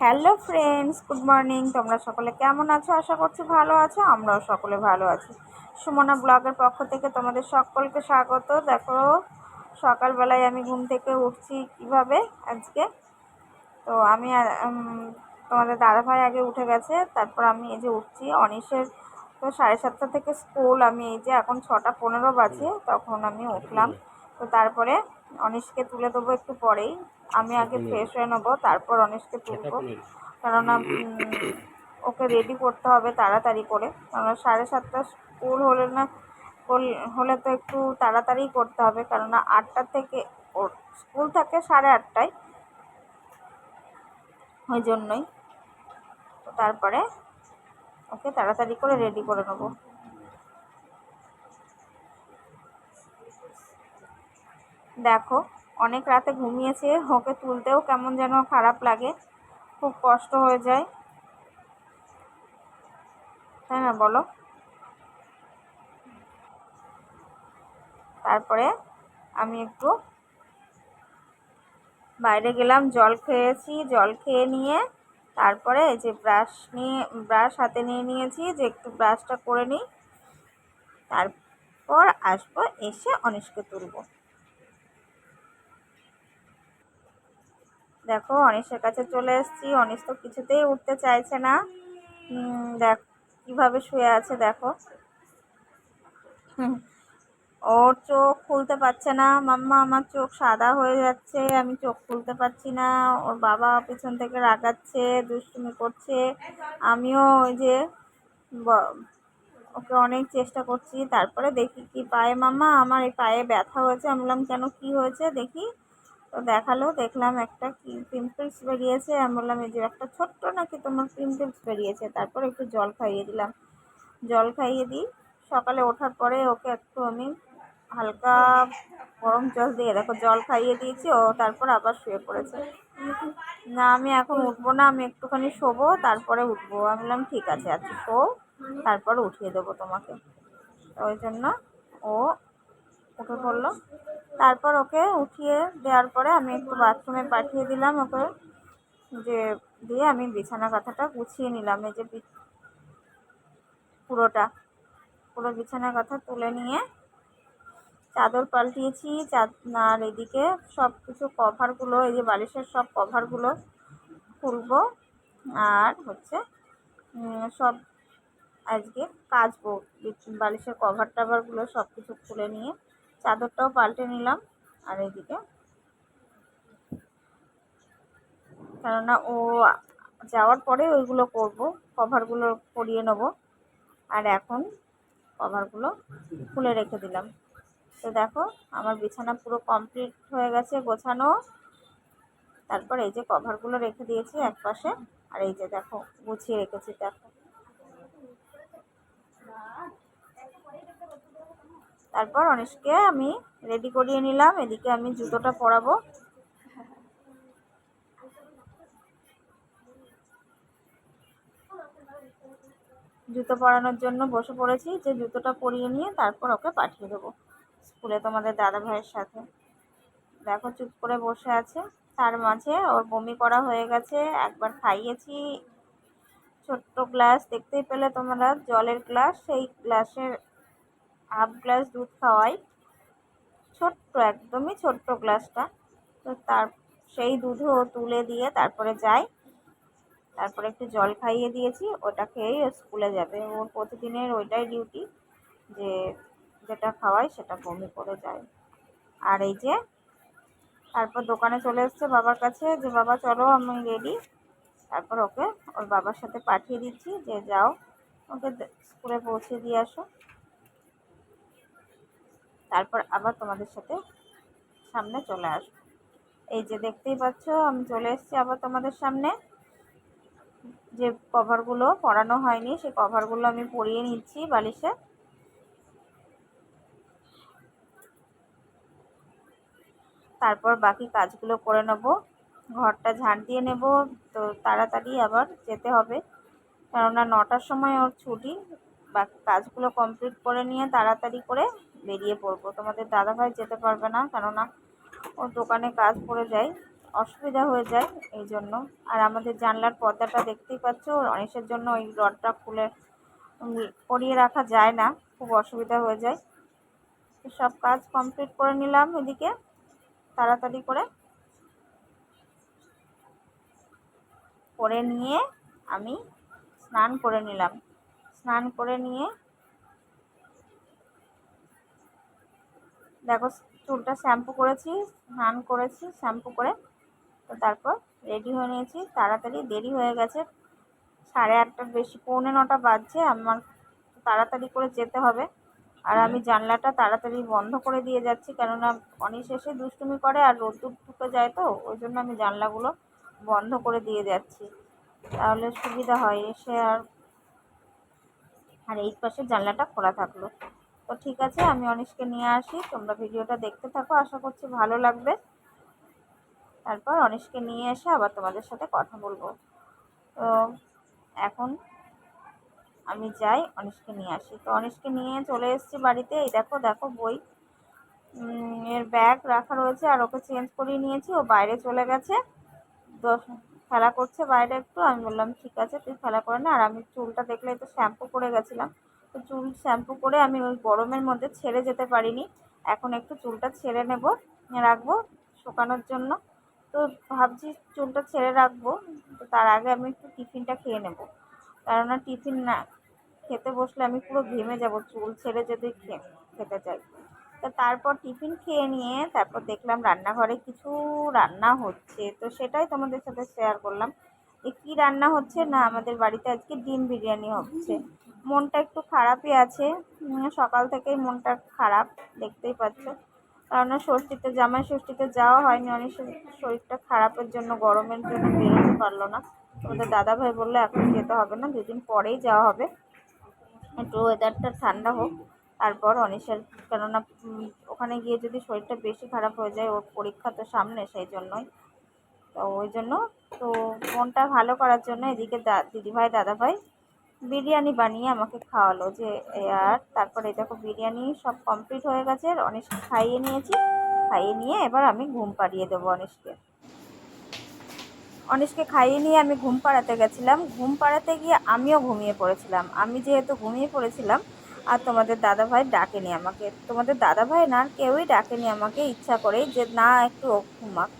Hello friends, good morning. তোমরা সকলে কেমন আছো? আশা করছি ভালো আছো, আমরাও সকলে ভালো আছি। সুমনা ব্লগের পক্ষ থেকে তোমাদের সকলকে স্বাগত। দেখো, সকালবেলায় আমি ঘুম থেকে উঠছি কীভাবে আজকে? তো আমি তোমাদের দাদাভাই আগে উঠে গেছে, তারপর আমি এই যে উঠছি। অনিশের তো সাড়ে সাতটা থেকে স্কুল, আমি এই যে এখন ছটা পনেরো বাজে, তখন আমি উঠলাম। তো তারপরে অনিশকে তুলে দেবো একটু পরেই। আমি আগে ফ্রেশ হয়ে নেব তারপর অনিশকে তুলবো। কেননা ওকে রেডি করতে হবে তাড়াতাড়ি করে। কেননা সাড়ে সাতটা স্কুল হলে না হল- হলে তো একটু তাড়াতাড়ি করতে হবে। কেননা আটটা থেকে ওর স্কুল থাকে সাড়ে আটটায়। ওই জন্যই। তারপরে ওকে তাড়াতাড়ি করে রেডি করে নেব। দেখো অনেক রাতে ঘুমিয়েছে, ওকে তুলতেও কেমন যেন খারাপ লাগে, খুব কষ্ট হয়ে যায়। তাই না বলো? তারপরে আমি একটু বাইরে গেলাম, জল খেয়েছি, জল খেয়ে নিয়ে তারপরে এই যে ব্রাশ নিয়ে, ব্রাশ হাতে নিয়ে নিয়েছি যে একটু ব্রাশটা করে নিই। তারপর আসব, এসে অনিশকে তুলবো। দেখো, অনিশের কাছে চলে এসেছি। অনিশ তো কিছুতেই উঠতে চাইছে না। দেখ, কীভাবে শুয়ে আছে দেখো। ওর চোখ খুলতে পারছে না। মাম্মা, আমার চোখ সাদা হয়ে যাচ্ছে। আমি চোখ খুলতে পারছি না। ওর বাবা পেছন থেকে রাগাচ্ছে, দুষ্টুমি করছে। আমিও ওই যে ওকে অনেক চেষ্টা করছি। তারপরে দেখি কি পায়ে মাম্মা। আমার এই পায়ে ব্যথা হয়েছে। আমি বললাম, কেন? কি হয়েছে? দেখি। তো দেখাল, দেখলাম একটা কি পিম্পলস বেরিয়েছে। আমি বললাম, এই যে একটা ছোট্ট নাকি তোমার পিম্পলস বেরিয়েছে? তারপর একটু জল খাইয়ে দিলাম। জল খাইয়ে দিই। সকালে ওঠার পরে ওকে একটু আমি হালকা গরম জল দিয়ে, দেখো জল খাইয়ে দিয়েছি, ও তারপর আবার শুয়ে পড়েছে। না, আমি এখন উঠবো না, আমি একটুখানি শোবো, তারপরে উঠবো। আমি বললাম, ঠিক আছে আচ্ছা শো, তারপর উঠিয়ে দেবো তোমাকে। ওই জন্য ও উঠে পড়ল। তারপর ওকে উঠিয়ে দেওয়ার পরে আমি একটু বাথরুমে পাঠিয়ে দিলাম ওকে। যে দিয়ে আমি বিছানা কাঁথাটা গুছিয়ে নিলাম, এই যে পুরোটা। পুরো বিছানা কাঁথা তুলে নিয়ে চাদর পাল্টিয়েছি আর এদিকে সব কিছু কভারগুলো, এই যে বালিশের সব কভারগুলো খুলবো। আর হচ্ছে সব আজকে কাচবো। বালিশের কভার টাভারগুলো সব কিছু খুলে নিয়ে চাদরটাও পাল্টে নিলাম, আর এদিকে। কেননা ও যাওয়ার পরে ওইগুলো করব, কভারগুলো পরিয়ে নেব। আর এখন কভারগুলো খুলে রেখে দিলাম। তো দেখো, আমার বিছানা পুরো কমপ্লিট হয়ে গেছে গোছানো। তারপর এই যে কভারগুলো রেখে দিয়েছি এক পাশে আর এই যে দেখো, গুছিয়ে রেখেছি, দেখো। তারপর অনিশকে আমি রেডি করিয়ে নিলাম, এদিকে আমি জুতোটা পরাবো। জুতো পরানোর জন্য বসে পড়েছি, যে জুতোটা পরিয়ে নিয়ে তারপর ওকে পাঠিয়ে দেবো স্কুলে তোমাদের দাদা ভাইয়ের সাথে। দেখো চুপ করে বসে আছে, তার মাঝে ওর বমি করা হয়ে গেছে, একবার খাইয়েছি। ছোট্ট গ্লাস, দেখতেই পেলে তোমরা, জলের গ্লাস, সেই গ্লাসের হাফ গ্লাস দুধ খাওয়াই। ছোট্ট, একদমই ছোট্ট গ্লাসটা তো তার, সেই দুধও তুলে দিয়ে তারপরে যায় তারপরে একটু জল খাইয়ে দিয়েছি, ওটা খেয়েই ও স্কুলে যাবে। ওর প্রতিদিনের ওইটাই ডিউটি যে যেটা খাওয়াই সেটা বমি করে যায়। আর এই যে, তারপর দোকানে চলে এসছে বাবার কাছে, যে বাবা চলো, আমি রেডি তারপর ওকে, ওর বাবার সাথে পাঠিয়ে দিচ্ছি, যে যাও। ওকে স্কুলে পৌঁছে দিয়ে আসো। তারপর আবার তোমাদের সাথে সামনে চলে আসব। এই যে দেখতেই পাচ্ছ, আমি চলে এসেছি আবার তোমাদের সামনে। যে কভারগুলো পরানো হয়নি, সেই কভারগুলো আমি পরিয়ে নিচ্ছি বালিশে। তারপর বাকি কাজগুলো করে নেব। ঘরটা ঝাড় দিয়ে নেব, তো তাড়াতাড়ি আবার যেতে হবে। কেননা নটার সময় ওর ছুটি, বাকি কাজগুলো কমপ্লিট করে নিয়ে তাড়াতাড়ি করে বেরিয়ে পড়ব। তোমাদের দাদাভাই যেতে পারবে না, কেননা ওর দোকানে কাজ পড়ে যায়, অসুবিধা হয়ে যায় এই জন্য। আর আমাদের জানলার পর্দাটা দেখতেই পাচ্ছ অনেসের জন্য ওই রডটা খুলে পরিয়ে রাখা যায় না, খুব অসুবিধা হয়ে যায়। সব কাজ কমপ্লিট করে নিলাম এদিকে, তাড়াতাড়ি করে। করে নিয়ে আমি স্নান করে নিলাম। স্নান করে নিয়ে দেখো, চুলটা শ্যাম্পু করেছি, স্নান করেছি, শ্যাম্পু করে, তো তারপর রেডি হয়ে নিয়েছি। তাড়াতাড়ি দেরি হয়ে গেছে, সাড়ে আটটার বেশি, পৌনে নটা বাজছে, আমার তাড়াতাড়ি করে যেতে হবে। আর আমি জানলাটা তাড়াতাড়ি বন্ধ করে দিয়ে যাচ্ছি, কেননা অনিশ এসে দুষ্টুমি করে আর রোদ্দুর ঢুকে যায় তো, ওই জন্য আমি জানলাগুলো বন্ধ করে দিয়ে যাচ্ছি। তাহলে সুবিধা হয়, এসে আর আর এই পাশে জানলাটা খোলা থাকল। তো ঠিক আছে, আমি অনিশকে নিয়ে আসি, তোমরা ভিডিওটা দেখতে থাকো, আশা করছি ভালো লাগবে। তারপর অনিশকে নিয়ে এসে আবার তোমাদের সাথে কথা বলব। তো এখন আমি যাই, অনিশকে নিয়ে আসি। তো অনিশকে নিয়ে চলে এসেছি বাড়িতে, এই দেখো দেখো বই। এর ব্যাগ রাখা রয়েছে, আর ওকে চেঞ্জ করিয়ে নিয়েছি, ও বাইরে চলে গেছে। খেলা করছে বাইরে একটু, আমি বললাম, ঠিক আছে, তুই খেলা করে না। আর আমি চুলটা দেখলে তো শ্যাম্পু করে গেছিলাম। তো চুল শ্যাম্পু করে আমি ওই গরমের মধ্যে ছেড়ে যেতে পারিনি। এখন একটু চুলটা ছেড়ে নেব, রাখব শুকানোর জন্য। তো ভাবছি চুলটা ছেড়ে রাখব, তো তার আগে আমি একটু টিফিনটা খেয়ে নেব। কেননা টিফিন না, খেতে বসলে আমি পুরো ঘেমে যাব, চুল ছেড়ে যদি খেতে চাই। তো তারপর টিফিন খেয়ে নিয়ে তারপর দেখলাম রান্নাঘরে কিছু রান্না হচ্ছে। তো সেটাই তোমাদের সাথে শেয়ার করলাম। যে কী রান্না হচ্ছে না আমাদের বাড়িতে আজকে ডিম বিরিয়ানি হচ্ছে। মনটা একটু খারাপই আছে। সকাল থেকেই মনটা খারাপ, দেখতেই পাচ্ছ। কেননা ষষ্ঠীতে, জামাই ষষ্ঠীতে যাওয়া হয়নি অনেক শরীরটা খারাপের জন্য, গরমের জন্য বেরোতে পারল না। তোমাদের দাদাভাই বলল, এখন যেতে হবে না, দুদিন পরেই যাওয়া হবে। একটু ওয়েদারটা ঠান্ডা হোক। তারপর অনিশের, কেননা ওখানে গিয়ে যদি শরীরটা বেশি খারাপ হয়ে যায়, ওর পরীক্ষা তো সামনে, সেই জন্যই। তো ওই জন্য, তো মনটা ভালো করার জন্য এদিকে দিদিভাই, দাদাভাই বিরিয়ানি বানিয়ে আমাকে খাওয়ালো যে আর তারপরে দেখো বিরিয়ানি সব কমপ্লিট হয়ে গেছে, আর অনিশকে খাইয়ে নিয়েছি। খাইয়ে নিয়ে এবার আমি ঘুম পাড়িয়ে দেবো অনিশকে। অনিশকে খাইয়ে নিয়ে আমি ঘুম পাড়াতে গেছিলাম। ঘুম পাড়াতে গিয়ে আমিও ঘুমিয়ে পড়েছিলাম। আমি যেহেতু ঘুমিয়ে পড়েছিলাম, আর তোমাদের দাদাভাই ডাকেনি আমাকে। তোমাদের দাদাভাই না, কেউই ডাকেনি আমাকে ইচ্ছা করেই যে, না, একটু ঘুমাক।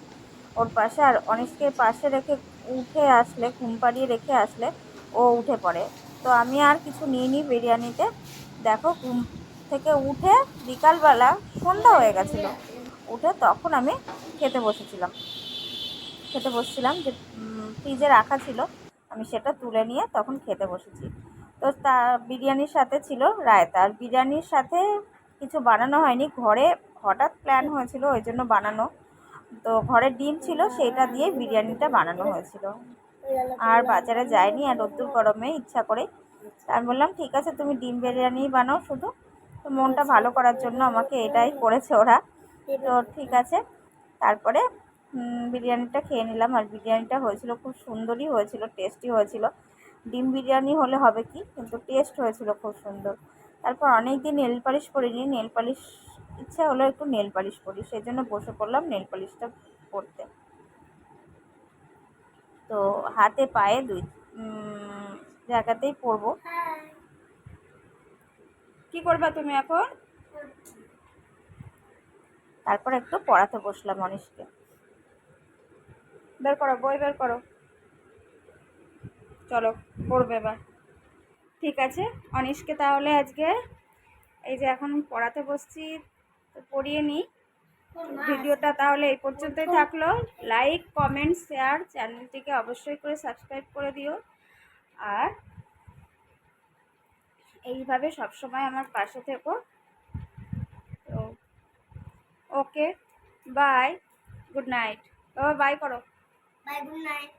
ওর পাশে, আর অনিশকে পাশে রেখে উঠে আসলে, ঘুম পাড়িয়ে রেখে আসলে ও উঠে পড়ে। তো আমি আর কিছু নিইনি বিরিয়ানিতে। দেখো, ঘুম থেকে উঠে বিকালবেলা সন্ধ্যা হয়ে গেছিল। উঠে তখন আমি খেতে বসেছিলাম। খেতে বসছিলাম যে ফ্রিজে রাখা ছিল। আমি সেটা তুলে নিয়ে তখন খেতে বসেছি। তো তা বিরিয়ানির সাথে ছিল রায়তা। আর বিরিয়ানির সাথে কিছু বানানো হয়নি। ঘরে হঠাৎ প্ল্যান হয়েছিল ওই জন্য বানানো। তো ঘরে ডিম ছিল, সেটা দিয়ে বিরিয়ানিটা বানানো হয়েছিল। আর বাজারে যায়নি আর রোদ্দুর গরমে ইচ্ছা করে। আমি বললাম, ঠিক আছে, তুমি ডিম বিরিয়ানি বানাও শুধু। তো মনটা ভালো করার জন্য আমাকে এটাই করেছে ওরা। তো ঠিক আছে, তারপরে বিরিয়ানিটা খেয়ে নিলাম। আর বিরিয়ানিটা হয়েছিল, খুব সুন্দরই হয়েছিল টেস্টি হয়েছিল। ডিম বিরিয়ানি হলে হবে কি? কিন্তু টেস্ট হয়েছিল খুব সুন্দর। তারপর অনেক দিন নেল পালিশ করিনি। নেল পালিশ ইচ্ছা হলো একটু নেল পালিশ করি। সেই জন্য বসে পড়লাম নেল পালিশটা করতে। তো হাতে পায়ে দুই জায়গাতেই পরবো কি করবা তুমি এখন? তারপর একটু পড়াতে বসলাম অনিশকে। বের করো, বই বের করো। চলো, পড়বে এবার। ঠিক আছে, অনিশকে তাহলে আজকে এই যে এখন পড়াতে বসছি, তো পড়িয়ে নিই। ভিডিওটা তাহলে এই পর্যন্তই থাকল। লাইক কমেন্ট শেয়ার চ্যানেলটিকে অবশ্যই করে সাবস্ক্রাইব করে দিও। আর এইভাবে সবসময় আমার পাশে থেকো। তো ওকে বাই গুড নাইট বাবা বাই করো। Bye good night.